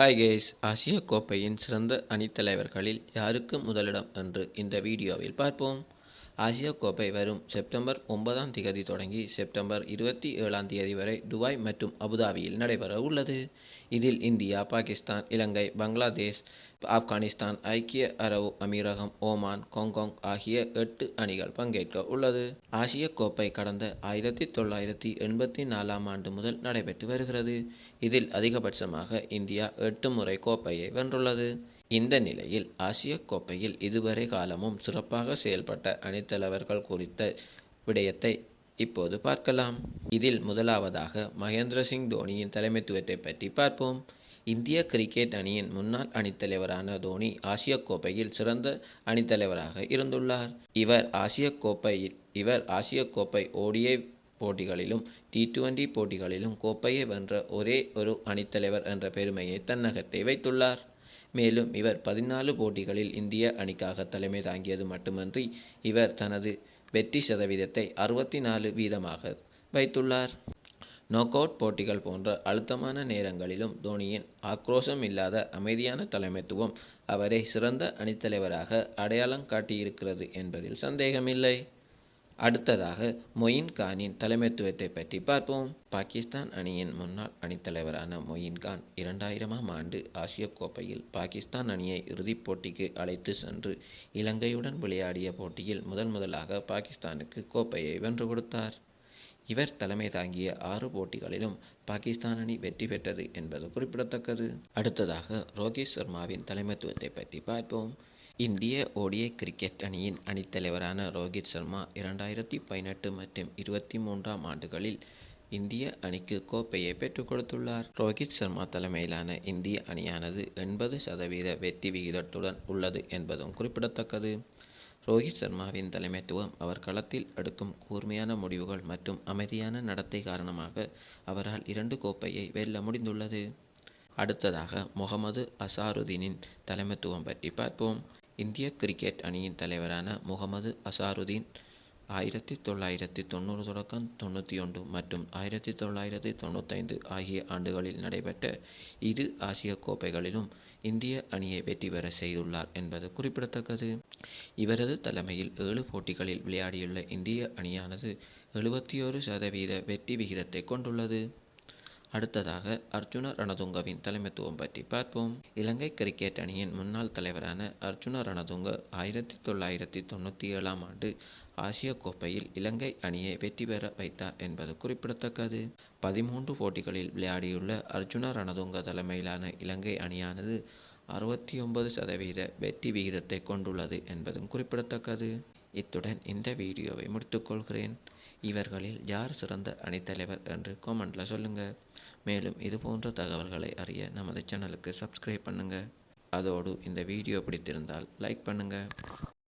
Hi guys ஆசிய கோப்பையின் சிறந்த அணித்தலைவர்களில் யாருக்கு முதலிடம் என்று இந்த வீடியோவில் பார்ப்போம். ஆசிய கோப்பை வரும் செப்டம்பர் ஒன்பதாம் திகதி தொடங்கி செப்டம்பர் இருபத்தி ஏழாம் தேதி வரை துபாய் மற்றும் அபுதாபியில் நடைபெற உள்ளது. இதில் இந்தியா பாகிஸ்தான் இலங்கை பங்களாதேஷ் ஆப்கானிஸ்தான் ஐக்கிய அரபு அமீரகம் ஓமான் ஹாங்காங் ஆகிய எட்டு அணிகள் பங்கேற்க உள்ளது. ஆசிய கோப்பை கடந்த ஆயிரத்தி தொள்ளாயிரத்தி எண்பத்தி நாலாம் ஆண்டு முதல் நடைபெற்று வருகிறது. இதில் அதிகபட்சமாக இந்தியா எட்டு முறை கோப்பையை வென்றுள்ளது. இந்த நிலையில் ஆசிய கோப்பையில் இதுவரை காலமும் சிறப்பாக செயல்பட்ட அணித்தலைவர்கள் குறித்த விடயத்தை இப்போது பார்க்கலாம். இதில் முதலாவதாக மகேந்திர சிங் தோனியின் தலைமைத்துவத்தை பற்றி பார்ப்போம். இந்திய கிரிக்கெட் அணியின் முன்னாள் அணித்தலைவரான தோனி ஆசிய கோப்பையில் சிறந்த அணித்தலைவராக இருந்துள்ளார். இவர் ஆசிய கோப்பையில் இவர் ஆசிய கோப்பை ஓடிஐ போட்டிகளிலும் டி டுவெண்டி போட்டிகளிலும் கோப்பையை வென்ற ஒரே ஒரு அணித்தலைவர் என்ற பெருமையை தன்னகத்தை வைத்துள்ளார். மேலும் இவர் பதினாலு போட்டிகளில் இந்திய அணிக்காக தலைமை தாங்கியது மட்டுமன்றி இவர் தனது வெற்றி சதவீதத்தை அறுபத்தி நாலு வீதமாக வைத்துள்ளார். நோக் அவுட் போட்டிகள் போன்ற அழுத்தமான நேரங்களிலும் தோனியின் ஆக்ரோஷம் இல்லாத அமைதியான தலைமைத்துவம் அவரை சிறந்த அணித்தலைவராக அடையாளம் காட்டியிருக்கிறது என்பதில் சந்தேகமில்லை. அடுத்ததாக மொயின் கானின் தலைமைத்துவத்தை பற்றி பார்ப்போம். பாகிஸ்தான் அணியின் முன்னாள் அணித்தலைவரான மொயின் கான் இரண்டாயிரமாம் ஆண்டு ஆசிய கோப்பையில் பாகிஸ்தான் அணியை இறுதிப் போட்டிக்கு அழைத்து சென்று இலங்கையுடன் விளையாடிய போட்டியில் முதன் முதலாக பாகிஸ்தானுக்கு கோப்பையை வென்று கொடுத்தார். இவர் தலைமை தாங்கிய ஆறு போட்டிகளிலும் பாகிஸ்தான் அணி வெற்றி பெற்றது என்பது குறிப்பிடத்தக்கது. அடுத்ததாக ரோஹித் சர்மாவின் தலைமைத்துவத்தை பற்றி பார்ப்போம். இந்திய ஓடிய கிரிக்கெட் அணியின் அணித்தலைவரான ரோஹித் சர்மா இரண்டாயிரத்தி பதினெட்டு மற்றும் இருபத்தி மூன்றாம் ஆண்டுகளில் இந்திய அணிக்கு கோப்பையை பெற்றுக் கொடுத்துள்ளார். ரோஹித் சர்மா தலைமையிலான இந்திய அணியானது எண்பது சதவீத வெற்றி விகிதத்துடன் உள்ளது என்பதும் குறிப்பிடத்தக்கது. ரோஹித் சர்மாவின் தலைமைத்துவம் அவர் களத்தில் எடுக்கும் கூர்மையான முடிவுகள் மற்றும் அமைதியான நடத்தை காரணமாக அவரால் இரண்டு கோப்பையை வெல்ல முடிந்துள்ளது. அடுத்ததாக முகமது அசாருதீனின் தலைமைத்துவம் பற்றி பார்ப்போம். இந்திய கிரிக்கெட் அணியின் தலைவரான முகமது அசாருதீன் ஆயிரத்தி தொள்ளாயிரத்தி தொண்ணூறு தொடக்கம் தொண்ணூற்றி ஒன்று மற்றும் ஆயிரத்தி தொள்ளாயிரத்தி தொண்ணூத்தைந்து ஆகிய ஆண்டுகளில் நடைபெற்ற இரு ஆசிய கோப்பைகளிலும் இந்திய அணியை வெற்றி பெற செய்துள்ளார் என்பது குறிப்பிடத்தக்கது. இவரது தலைமையில் ஏழு போட்டிகளில் விளையாடியுள்ள இந்திய அணியானது எழுபத்தி ஒரு சதவீத வெற்றி விகிதத்தை கொண்டுள்ளது. அடுத்ததாக அர்ஜுன ரணதுங்கவின் தலைமைத்துவம் பற்றி பார்ப்போம். இலங்கை கிரிக்கெட் அணியின் முன்னாள் தலைவரான அர்ஜுன ரணதுங்க ஆயிரத்தி தொள்ளாயிரத்தி தொண்ணூற்றி ஏழாம் ஆண்டு ஆசிய கோப்பையில் இலங்கை அணியை வெற்றி பெற வைத்தார் என்பது குறிப்பிடத்தக்கது. பதிமூன்று போட்டிகளில் விளையாடியுள்ள அர்ஜுன ரணதுங்க தலைமையிலான இலங்கை அணியானது அறுபத்தி ஒன்பது சதவீத வெற்றி விகிதத்தை கொண்டுள்ளது என்பதும் குறிப்பிடத்தக்கது. இத்துடன் இந்த வீடியோவை முடித்துக்கொள்கிறேன் இவர்களில் யார் சிறந்த அணித்தலைவர் என்று கமெண்டில் சொல்லுங்கள் மேலும் இது போன்ற தகவல்களை அறிய நமது சேனலுக்கு சப்ஸ்கிரைப் பண்ணுங்கள் அதோடு இந்த வீடியோ பிடித்திருந்தால் லைக் பண்ணுங்கள்